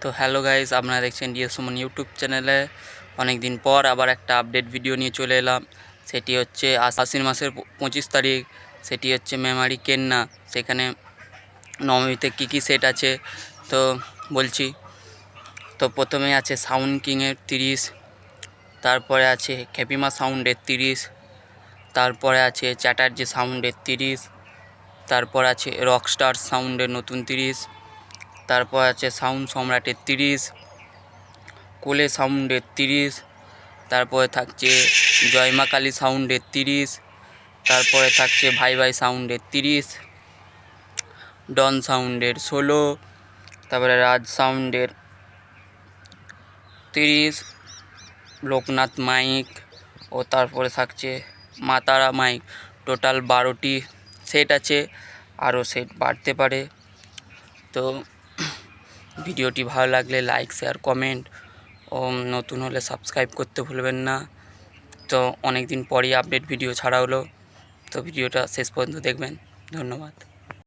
তো hello guys, আপনারা দেখছেন ডিএস সুমন ইউটিউব চ্যানেলে। অনেক দিন পর আবার একটা আপডেট ভিডিও নিয়ে চলে এলাম। সেটি হচ্ছে আশ- আশ্বিন মাসের পঁচিশ তারিখ। সেটি হচ্ছে মেমারি কেন্না। সেখানে নবমীতে কী কী সেট আছে? তো বলছি, তো প্রথমে আছে সাউন্ড কিংয়ের তিরিশ, তারপরে আছে খ্যাপিমা সাউন্ডের তিরিশ, তারপরে আছে চ্যাটার্জি সাউন্ডের তিরিশ, তারপর আছে রকস্টার সাউন্ডের নতুন তিরিশ তারপর আছে সাউন্ড সম্রাটের তিরিশ, কোলে সাউন্ডের তিরিশ, তারপরে থাকছে জয়মা কালী সাউন্ডের তিরিশ, তারপরে থাকছে ভাই ভাই সাউন্ডের তিরিশ, ডন সাউন্ডের ষোলো, তারপরে রাজ সাউন্ডের তিরিশ, লোকনাথ মাইক ও তারপরে থাকছে মাতারা মাইক। টোটাল বারোটি সেট আছে, আরও সেট বাড়তে পারে। তো ভিডিওটি ভালো লাগলে লাইক শেয়ার কমেন্ট ও নতুন হলে সাবস্ক্রাইব করতে ভুলবেন না। তো অনেক দিন পরই আপডেট ভিডিও ছাড়া হলো। তো ভিডিওটা শেষ পর্যন্ত দেখবেন। ধন্যবাদ।